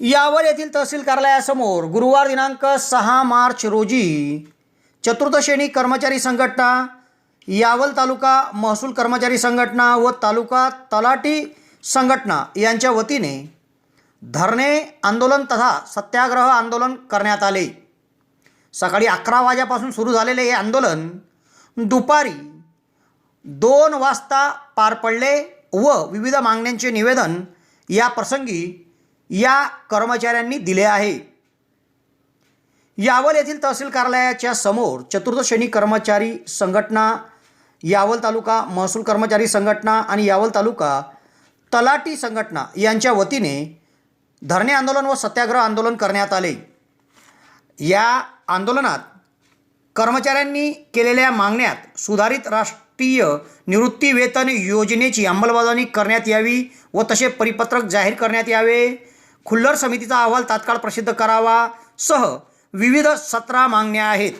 यावल येथील तहसील कार्यालयासमोर गुरुवार दिनांक सहा मार्च रोजी चतुर्थ श्रेणी कर्मचारी संघटना यावल तालुका महसूल कर्मचारी संघटना व तालुका तलाटी संघटना यांच्या वतीने धरणे आंदोलन तथा सत्याग्रह आंदोलन करण्यात आले. सकाळी अकरा वाजेपासून सुरू झालेले हे आंदोलन दुपारी दोन वाजता पार पडले व विविध मागण्यांचे निवेदन या प्रसंगी या कर्मचाऱ्यांनी दिले आहे. यावल येथील तहसील कार्यालयाच्या समोर चतुर्थ श्रेणी कर्मचारी संघटना यावल तालुका महसूल कर्मचारी संघटना आणि यावल तालुका तलाटी संघटना यांच्या वतीने धरणे आंदोलन व सत्याग्रह आंदोलन करण्यात आले. या आंदोलनात कर्मचाऱ्यांनी केलेल्या मागण्यात सुधारित राष्ट्रीय निवृत्ती वेतन योजनेची अंमलबजावणी करण्यात यावी व तसे परिपत्रक जाहीर करण्यात यावे. खुल्लर समितीचा अहवाल तात्काळ प्रसिद्ध करावा सह विविध सतरा मागण्या आहेत.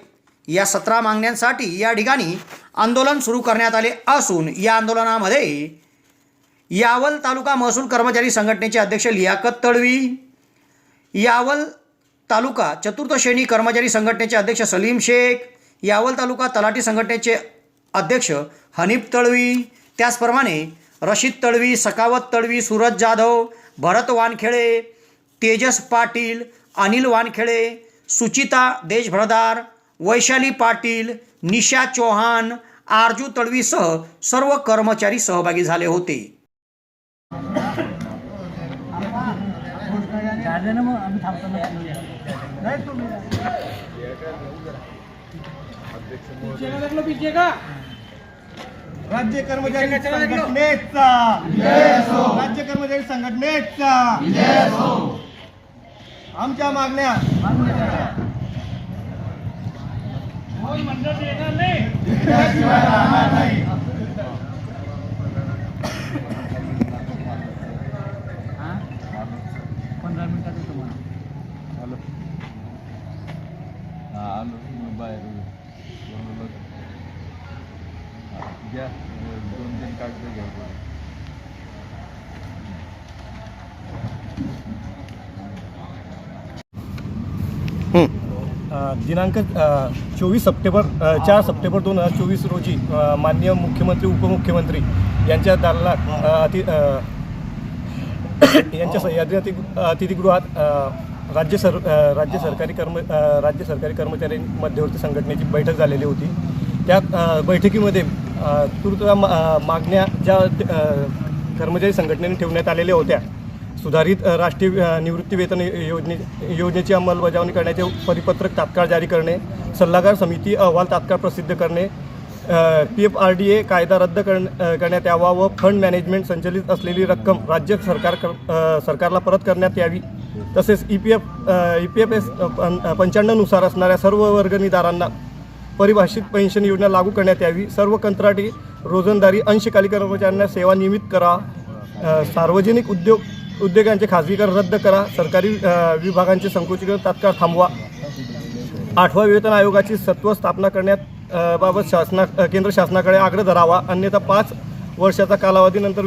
या सतरा मागण्यांसाठी या ठिकाणी आंदोलन सुरू करण्यात आले असून या आंदोलनामध्ये यावल तालुका महसूल कर्मचारी संघटनेचे अध्यक्ष लियाकत तळवी यावल तालुका चतुर्थ श्रेणी कर्मचारी संघटनेचे अध्यक्ष सलीम शेख यावल तालुका तलाठी संघटनेचे अध्यक्ष हनीफ तळवी त्याचप्रमाणे रशीद तळवी सकावत तळवी सूरज जाधव भरत वानखेडे तेजस पाटील अनिल वानखेडे सुचिता देशभ्रदार वैशाली पाटील निशा चौहान आरजू तळवीसह सर्व कर्मचारी सहभागी झाले होते. राज्य कर्मचारी संघटनेचा. राज्य कर्मचारी संघटनेचा. आमच्या मागण्या. दिल्याशिवाय राहणार नाही. पंधरा मिनिटात येतो मला आलो बाहेर. दिनांक चोवीस सप्टेंबर चार सप्टेंबर दोन हजार चोवीस रोजी माननीय मुख्यमंत्री उपमुख्यमंत्री यांच्या दालनात अति यांच्या सह्याद्री अति अतिथीगृहात राज्य सर राज्य सरकारी कर्म राज्य सरकारी कर्मचारी मध्यवर्ती संघटनेची बैठक झालेली होती. त्या बैठकीमध्ये अ, तूर्त मा- मागण्या ज्या कर्मचारी संघटनेने ठेवण्यात आलेल्या होत्या सुधारित राष्ट्रीय निवृत्तीवेतन निवृत्ती वेतन योजने योजनेची अंमलबजावणी करण्याचे परिपत्रक तात्काळ जारी करणे सल्लागार समिती अहवाल तात्काळ प्रसिद्ध करणे P F R D A कायदा रद्द करण करण्यात यावा व फंड मॅनेजमेंट संचलित असलेली रक्कम राज्य सरकार कर- सरकारला परत करण्यात यावी. तसेच E P F E P F S पंच्याण्णवनुसार असणाऱ्या सर्व वर्गणीदारांना परिभाषित पेन्शन योजना लागू करण्यात यावी. सर्व कंत्राटी रोजंदारी अंशकाली कर्मचाऱ्यांना सेवा नियमित करा सार्वजनिक उद्योग उद्योगांचे खाजगीकरण रद्द करा सरकारी विभागांचे संकुचीकरण तात्काळ थांबवा. आठवा वेतन आयोगाची सत्व स्थापना करण्यात बाबत शासना केंद्र शासनाकडे आग्रह धरावा. अन्यथा पाच वर्षाचा कालावधीनंतर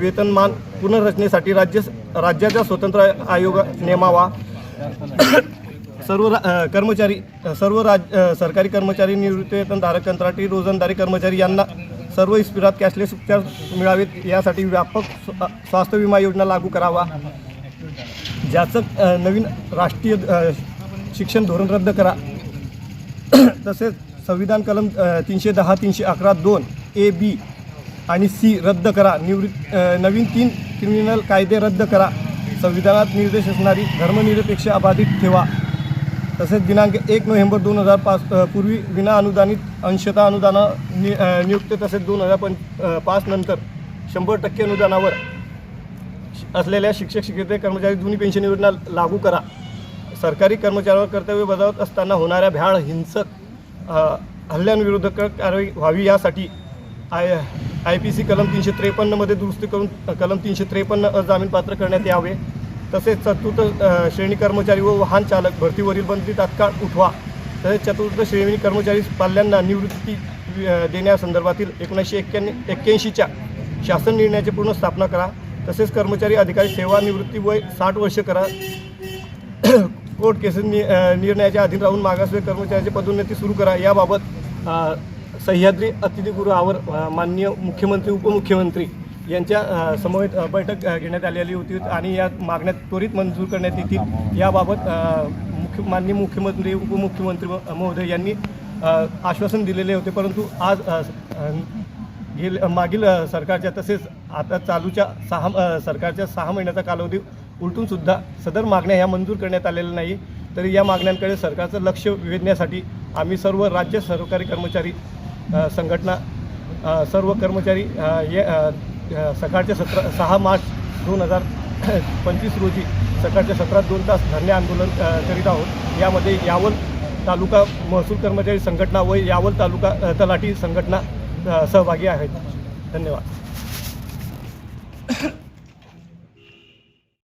वेतनमान पुनर्रचनेसाठी राज्य राज्याचा स्वतंत्र आयोग नेमावा. सर्व रा- कर्मचारी सर्व राज सरकारी कर्मचारी निवृत्तीवेतनधारक कंत्राटी रोजंदारी कर्मचारी यांना सर्व इस्पिरात कॅशलेस उपचार मिळावेत. यासाठी व्यापक स्व- स्वास्थ्य विमा योजना लागू करावा. ज्याचं नवीन राष्ट्रीय शिक्षण धोरण रद्द करा. तसेच संविधान कलम तीनशे दहा तीनशे अकरा दोन ए बी आणि सी रद्द करा. निवृत्त नवीन तीन क्रिमिनल कायदे रद्द करा. संविधानात निर्देश असणारी धर्मनिरपेक्ष अबाधित ठेवा. तसेच दिनांक एक नोव्हेंबर दोन हजार पाच पूर्वी विना अनुदानित अंशता अनुदान नि नियुक्त तसेच दोन हजार पं पाच नंतर शंभर टक्के अनुदानावर असलेल्या शिक्षक शिक्षकेतर कर्मचारी जुनी पेन्शन योजना लागू करा. सरकारी कर्मचाऱ्यावर कर्तव्य बजावत असताना होणाऱ्या भ्याड हिंसक हल्ल्यांविरुद्ध कारवाई व्हावी यासाठी आय आय पी सी कलम तीनशे त्रेपन्नमध्ये दुरुस्ती करून कलम तीनशे त्रेपन्न अजामीनपात्र करण्यात यावे. तसेच चतुर्थ श्रेणी कर्मचारी व वाहन चालक भरतीवरील बंदी तात्काळ उठवा. तसेच चतुर्थ श्रेणी कर्मचारी पाल्यांना निवृत्ती देण्यासंदर्भातील एकोणीसशे एक्क्याण्णव एक्क्याऐंशीच्या शासन निर्णयाची पूर्ण स्थापना करा. तसेच कर्मचारी अधिकारी सेवानिवृत्ती वय साठ वर्ष करा. कोर्ट केसेस नि निर्णयाच्या अधीन राहून मागासवे कर्मचाऱ्याची पदोन्नती सुरू करा. याबाबत सह्याद्री अतिथीगृहावर माननीय मुख्यमंत्री उपमुख्यमंत्री यांच्या समवेत बैठक घेण्यात आलेली होती आणि या मागण्या त्वरित मंजूर करण्यात येतील. याबाबत मुख्य माननीय मुख्यमंत्री उपमुख्यमंत्री महोदय यांनी आश्वासन दिलेले होते. परंतु आज गेल मागील सरकारच्या तसेच आता चालूच्या सहा सरकारच्या सहा महिन्याचा कालावधी उलटून सुद्धा सदर मागण्या ह्या मंजूर करण्यात आलेल्या नाही. तरी या मागण्यांकडे सरकारचं लक्ष वेधण्यासाठी आम्ही सर्व राज्य सरकारी कर्मचारी संघटना सर्व कर्मचारी अ, सकाळच्या सतरा सहा मार्च दोन हजार पंचवीस रोजी सकाळच्या सत्रात दोन तास धरणे आंदोलन करीत आहोत. यामध्ये यावल तालुका महसूल कर्मचारी संघटना व यावल तालुका तलाठी संघटना सहभागी आहेत. धन्यवाद.